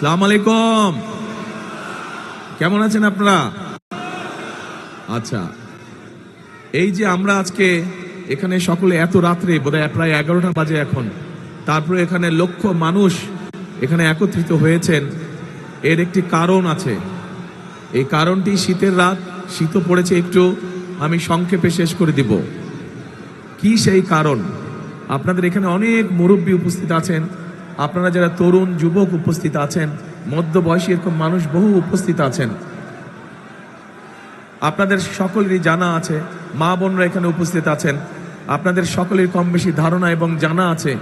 সালাম আলাইকুম। কেমন আছেন আপনারা? আচ্ছা এই যে আমরা আজকে এখানে সকলে এত রাত্রে, বোধহয় প্রায় এগারোটা বাজে এখন, তারপরে এখানে লক্ষ মানুষ এখানে একত্রিত হয়েছেন, এর একটি কারণ আছে। এই কারণটি শীতের রাত শীতও পড়েছে একটু, আমি সংক্ষেপে শেষ করে দিব। কি সেই কারণ? আপনাদের এখানে অনেক মুরব্বী উপস্থিত আছেন আপনারা যারা তরুণ যুবক উপস্থিত আছেন, মধ্যবয়সী এরকম মানুষ বহু উপস্থিত আছেন, আপনাদের সকলেরই জানা আছে, মা বোনরা এখানে উপস্থিত আছেন, আপনাদের সকলের কম বেশি ধারণা এবং জানা আছে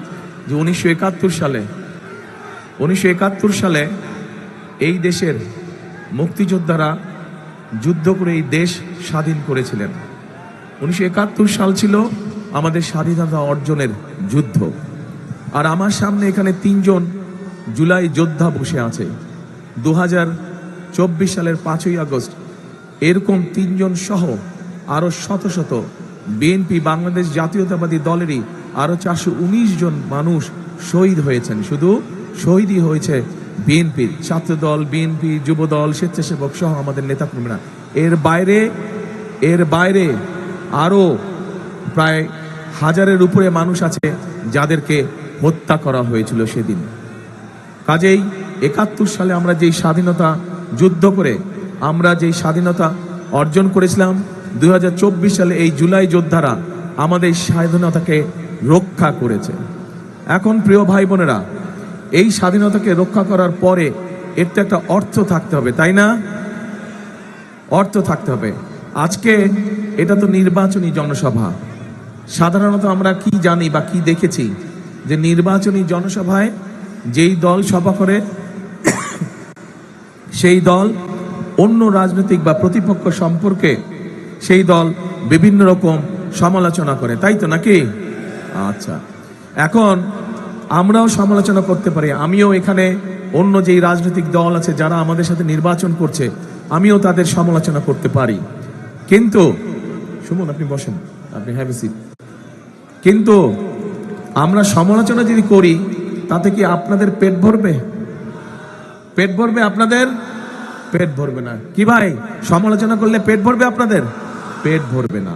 যে উনিশশো একাত্তর সালে, উনিশশো একাত্তর সালে এই দেশের মুক্তিযোদ্ধারা যুদ্ধ করে এই দেশ স্বাধীন করেছিলেন। উনিশশো একাত্তর সাল ছিল আমাদের স্বাধীনতা অর্জনের যুদ্ধ। আর আমার সামনে এখানে তিনজন জুলাই যোদ্ধা বসে আছে। দু চব্বিশ সালের পাঁচই আগস্ট এরকম তিনজন সহ আরও শত শত বিএনপি, বাংলাদেশ জাতীয়তাবাদী দলেরই আরও চারশো উনিশ জন মানুষ শহীদ হয়েছেন। শুধু শহীদই হয়েছে বিএনপির ছাত্রদল, বিএনপি, যুবদল, স্বেচ্ছাসেবক সহ আমাদের নেতাকর্মীরা। এর বাইরে এর বাইরে আরও প্রায় হাজারের উপরে মানুষ আছে যাদেরকে হত্যা করা হয়েছিল সেদিন। কাজেই একাত্তর সালে আমরা যেই স্বাধীনতা যুদ্ধ করে আমরা যেই স্বাধীনতা অর্জন করেছিলাম দু হাজার চব্বিশ সালে এই জুলাই যোদ্ধারা আমাদের স্বাধীনতাকে রক্ষা করেছে। এখন প্রিয় ভাই বোনেরা, এই স্বাধীনতাকে রক্ষা করার পরে এর তো একটা অর্থ থাকতে হবে, তাই না? অর্থ থাকতে হবে। আজকে এটা তো নির্বাচনী জনসভা। সাধারণত আমরা কি জানি বা কি দেখেছি যে নির্বাচনী জনসভায় যেই দল সভা করে, সেই দল অন্য রাজনৈতিক বা প্রতিপক্ষ সম্পর্কে সেই দল বিভিন্ন রকম সমালোচনা করে, তাই তো নাকি? আচ্ছা এখন আমরাও সমালোচনা করতে পারি। আমিও এখানে অন্য যেই রাজনৈতিক দল আছে যারা আমাদের সাথে নির্বাচন করছে, আমিও তাদের সমালোচনা করতে পারি। কিন্তু, সুমন, আপনি বসেন, আপনি হ্যাভ সিট কিন্তু আমরা সমালোচনা যদি করি, তাতে কি আপনাদের পেট ভরবে? পেট ভরবে আপনাদের? পেট ভরবে না। কি ভাই, সমালোচনা করলে পেট ভরবে আপনাদের? পেট ভরবে না।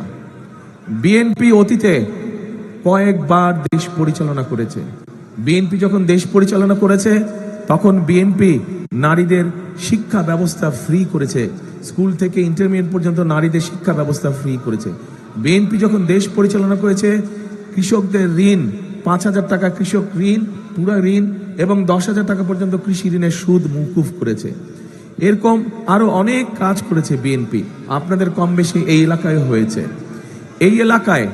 বিএনপি অতীতে কয়েকবার দেশ পরিচালনা করেছে। বিএনপি যখন দেশ পরিচালনা করেছে, তখন বিএনপি নারীদের শিক্ষা ব্যবস্থা ফ্রি করেছে। স্কুল থেকে ইন্টারমিডিয়েট পর্যন্ত নারীদের শিক্ষা ব্যবস্থা ফ্রি করেছে। বিএনপি যখন দেশ পরিচালনা করেছে, কৃষকদের ঋণ পাঁচ হাজার টাকা কৃষক ঋণ, পুরো ঋণ এবং দশ হাজার টাকা পর্যন্ত কৃষি ঋণের সুদ মৌকুফ করেছে। এরকম আরও অনেক কাজ করেছে বিএনপি। আপনাদের কম বেশি এই এলাকায় হয়েছে। এই এলাকায়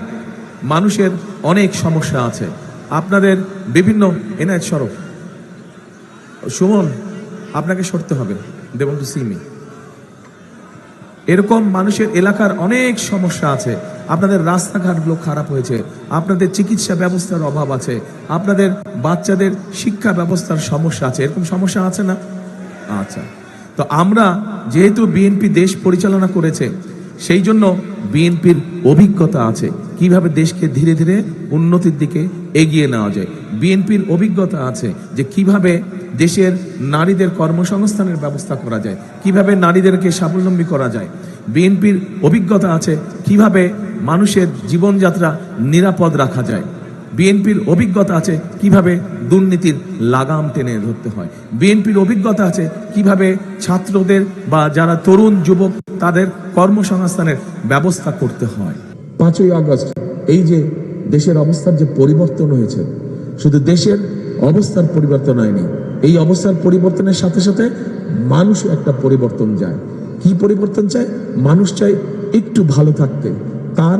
মানুষের অনেক সমস্যা আছে। আপনাদের বিভিন্ন এনআইট সড়ক সুমন, আপনাকে সরতে হবে। দেবন টু সিমি এরকম মানুষের এলাকার অনেক সমস্যা আছে। আপনাদের রাস্তাঘাটগুলো খারাপ হয়েছে। আপনাদের চিকিৎসা ব্যবস্থার অভাব আছে। আপনাদের বাচ্চাদের শিক্ষা ব্যবস্থার সমস্যা আছে। এরকম সমস্যা আছে না? আচ্ছা। তো আমরা যেহেতু বিএনপি দেশ পরিচালনা করেছে, সেই জন্য বিএনপির অভিজ্ঞতা আছে। কীভাবে দেশকে ধীরে ধীরে উন্নতির দিকে এগিয়ে নেওয়া যায়। বিএনপির অভিজ্ঞতা আছে যে কীভাবে দেশের নারীদের কর্মসংস্থানের ব্যবস্থা করা যায়। কীভাবে নারীদেরকে স্বাবলম্বী করা যায়? বিএনপির অভিজ্ঞতা আছে কীভাবে মানুষের জীবনযাত্রা নিরাপদ রাখা যায়। বিএনপির অভিজ্ঞতা আছে কীভাবে দুর্নীতির লাগাম টেনে ধরতে হয়। বিএনপির অভিজ্ঞতা আছে কীভাবে ছাত্রদের বা যারা তরুণ যুবক তাদের কর্মসংস্থানের ব্যবস্থা করতে হয়। পাঁচই আগস্ট, এই যে দেশের অবস্থার যে পরিবর্তন হয়েছে, শুধু দেশের অবস্থার পরিবর্তন হয়নি এই অবস্থার পরিবর্তনের সাথে সাথে মানুষ একটা পরিবর্তন যায় কি পরিবর্তন চায়? মানুষ চায় একটু ভালো থাকতে। তার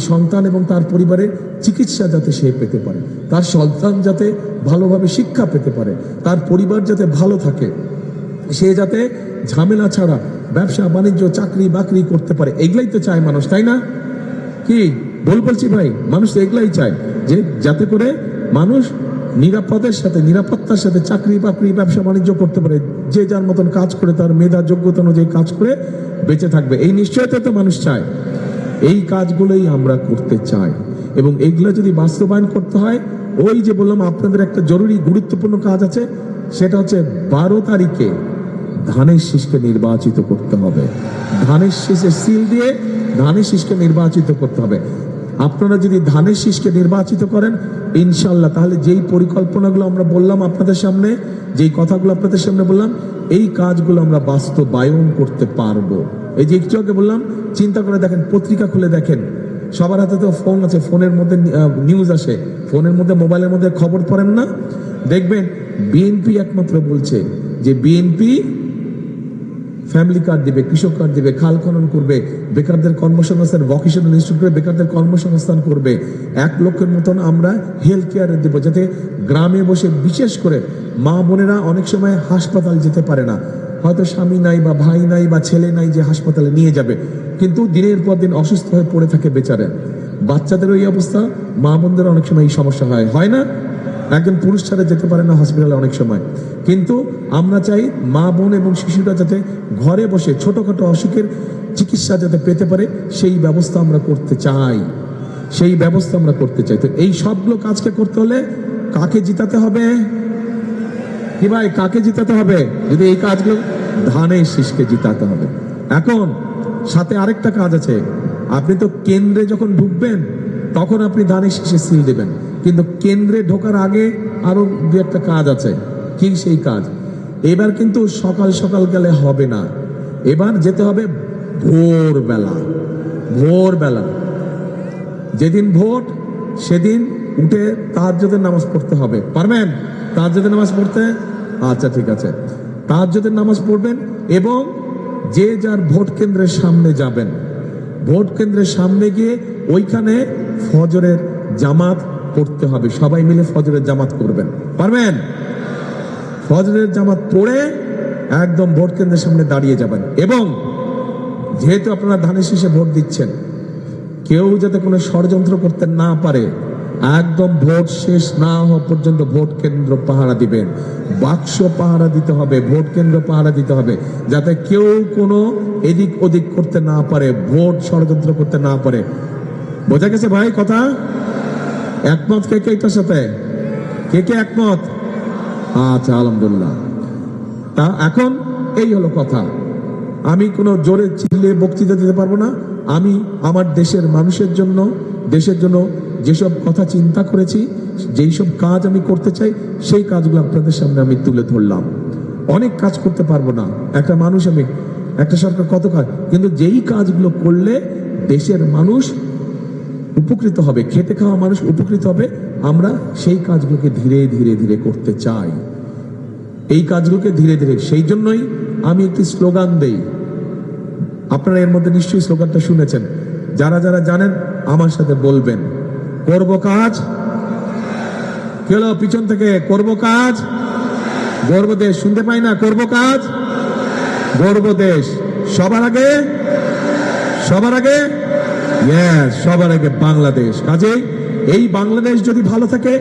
সন্তান এবং তার পরিবারের চিকিৎসা যাতে সে পেতে পারে। তার সন্তান যাতে ভালোভাবে শিক্ষা পেতে পারে। তার পরিবার যাতে ভালো থাকে। সে যাতে ঝামেলা ছাড়া ব্যবসা, বাণিজ্য, চাকরি, বাকরি করতে পারে। এগুলাই তো চায় মানুষ, তাই না? কি? বল বলছি ভাই, মানুষ তো এগুলাই চায় যে যাতে করে মানুষ নিরাপদের সাথে, নিরাপত্তার সাথে চাকরি বাকরি, ব্যবসা বাণিজ্য করতে পারে, যে যার মতন কাজ করে, তার মেধা যোগ্যতা অনুযায়ী কাজ করে বেঁচে থাকবে। এই নিশ্চয়তা তো মানুষ চায়। এই কাজগুলোই আমরা করতে চাই। এবং এগুলো যদি বাস্তবায়ন করতে হয়, ওই যে বললাম, আপনাদের একটা জরুরি, গুরুত্বপূর্ণ কাজ আছে, সেটা হচ্ছে বারো তারিখে ধানের শীষকে নির্বাচিত করতে হবে। ধানের শীষে সিল দিয়ে ধানের শীষকে নির্বাচিত করতে হবে। আপনারা যদি ধানের শীষকে নির্বাচিত করেন ইনশাল্লাহ তাহলে যেই পরিকল্পনাগুলো আমরা বললাম আপনাদের সামনে, যেই কথাগুলো আপনাদের সামনে বললাম, এই কাজগুলো আমরা বাস্তবায়ন করতে পারব। এই যে একটু আগে বললাম, চিন্তা করে দেখেন, পত্রিকা খুলে দেখেন, সবার হাতে তো ফোন আছে, ফোনের মধ্যে নিউজ আসে, ফোনের মধ্যে, মোবাইলের মধ্যে খবর পড়েন না। দেখবেন, বিএনপি একমাত্র বলছে যে, বিএনপি ফ্যামিলি কার্ড দিবে, কৃষক কার্ড দিবে, খাল খনন করবে, বেকারদের কর্মসংস্থান ভকেশনাল ইনস্টিটিউট করে বেকারদের কর্মসংস্থান করবে। এক লক্ষের মতন আমরা হেলথ কেয়ারে দেবো, যাতে গ্রামে বসে বিশেষ করে মা বোনেরা অনেক সময় হাসপাতাল যেতে পারে না। হয়তো স্বামী নাই বা ভাই নাই বা ছেলে নাই যে হাসপাতালে নিয়ে যাবে, কিন্তু দিনের পর দিন অসুস্থ হয়ে পড়ে থাকে বেচারে। বাচ্চাদের ওই অবস্থা, মা বোনদের অনেক সময় এই সমস্যা হয়। হয় না? একজন পুরুষ ছাড়া যেতে পারে না হসপিটালে অনেক সময়। কিন্তু আমরা চাই মা, বোন এবং শিশুরা যাতে ঘরে বসে ছোটখাটো অসুখের চিকিৎসা যাতে পেতে পারে, সেই ব্যবস্থা আমরা করতে চাই। সেই ব্যবস্থা আমরা করতে চাই। তো এই সবগুলো কাজকে করতে হলে কাকে জিতাতে হবে? কি ভাই, কাকে জিতাতে হবে? যদি এই কাজগুলো ধানের শীষকে জিতাতে হবে। এখন সাথে আরেকটা কাজ আছে। আপনি তো কেন্দ্রে যখন ঢুকবেন, তখন আপনি ধানের শীষে সিল দেবেন। কিন্তু কেন্দ্রে ঢোকার আগে আরও দু একটা কাজ আছে। কি সেই কাজ? এবার কিন্তু সকাল সকাল গেলে হবে না। এবার যেতে হবে ভোরবেলা। ভোরবেলা। যেদিন ভোট, সেদিন উঠে তাহাজ্জুদের নামাজ পড়তে হবে। পারবেন? তাহাজ্জুদের নামাজ পড়তে? আচ্ছা ঠিক আছে। তাহাজ্জুদের নামাজ পড়বেন এবং যে যার ভোট কেন্দ্রের সামনে যাবেন। ভোট কেন্দ্রের সামনে গিয়ে ওইখানে ফজরের জামাত পড়তে হবে। সবাই মিলে ফজরের জামাত করবেন। পারবেন? ফজরের জামাত পড়ে একদম ভোট কেন্দ্রের সামনে দাঁড়িয়ে যাবেন। এবং যেহেতু আপনারা ধানের শীষে ভোট দিচ্ছেন, কেউ যাতে কোনো ষড়যন্ত্র করতে না পারে, একদম ভোট শেষ না হওয়া পর্যন্ত ভোট কেন্দ্র পাহারা দিবেন। বাক্স পাহারা দিতে হবে, ভোট কেন্দ্র পাহারা দিতে হবে, যাতে কেউ কোনো এদিক ওদিক করতে না পারে, ভোট ষড়যন্ত্র করতে না পারে। বোঝা গেছে ভাই কথা? একমত কে কে এটার সাথে? কে কে একমত? আচ্ছা আলহামদুলিল্লাহ। তা এখন এই হলো কথা। আমি কোনো জোরে চিল্লে বক্তৃতা দিতে পারব না। আমি আমার দেশের মানুষের জন্য, দেশের জন্য যেসব কথা চিন্তা করেছি, যেই সব কাজ আমি করতে চাই, সেই কাজগুলো আপনাদের সামনে আমি তুলে ধরলাম। অনেক কাজ করতে পারব না। একটা মানুষ আমি, একটা সরকার কত কাজ, কিন্তু যেই কাজগুলো করলে দেশের মানুষ উপকৃত হবে, খেতে খাওয়া মানুষ উপকৃত হবে, আমরা সেই কাজগুলোকে ধীরে ধীরে ধীরে করতে চাই। এই কাজগুলোকে ধীরে ধীরে, সেই জন্যই আমি একটি স্লোগান দেই। আপনারা এর মধ্যে নিশ্চয়ই স্লোগানটা শুনেছেন। যারা যারা জানেন, আমার সাথে বলবেন। করব কাজ? কি হলো, পিছন থেকে করব কাজ? গর্ব দেশ, শুনতে পাই না, করব কাজ? গর্ব দেশ, সবার আগে? সবার আগে? সবার আগে বাংলাদেশ। কাজেই এই বাংলাদেশ যদি ভালো থাকে,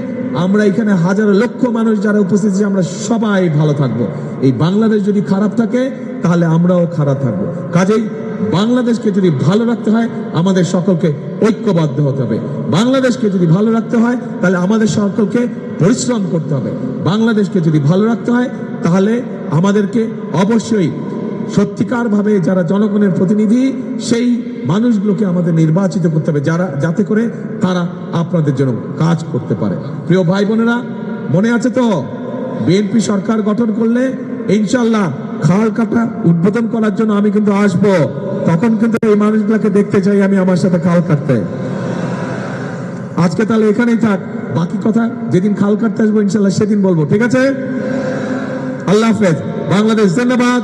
আমরা এখানে হাজার লক্ষ মানুষ যারা উপস্থিত আমরা সবাই ভালো থাকব। এই বাংলাদেশ যদি খারাপ থাকে, তাহলে আমরাও খারাপ থাকব। কাজেই, বাংলাদেশকে যদি ভালো রাখতে হয়, আমাদের সকলকে ঐক্যবদ্ধ হতে হবে। বাংলাদেশকে যদি ভালো রাখতে হয়, তাহলে আমাদের সকলকে পরিশ্রম করতে হবে। বাংলাদেশকে যদি ভালো রাখতে হয়, তাহলে আমাদেরকে অবশ্যই সত্যিকার ভাবে যারা জনগণের প্রতিনিধি, সেই মানুষগুলোকে আমাদের নির্বাচিত করতে হবে যারা, যাতে করে তারা আপনাদের জন্য কাজ করতে পারে। প্রিয় ভাই বোনেরা, মনে আছে তো? বিএনপি সরকার গঠন করলে ইনশাল্লাহ খাল কাটা উদ্বোধন করার জন্য আমি কিন্তু আসব। তখন কিন্তু এই মানুষগুলোকে দেখতে চাই আমি আমার সাথে খাল কাটতে। আজকে তাহলে এখানেই থাক। বাকি কথা যেদিন খাল কাটতে আসব ইনশাল্লাহ সেদিন বলব, ঠিক আছে? আল্লাহ হাফেজ। বাংলাদেশ জিন্দাবাদ।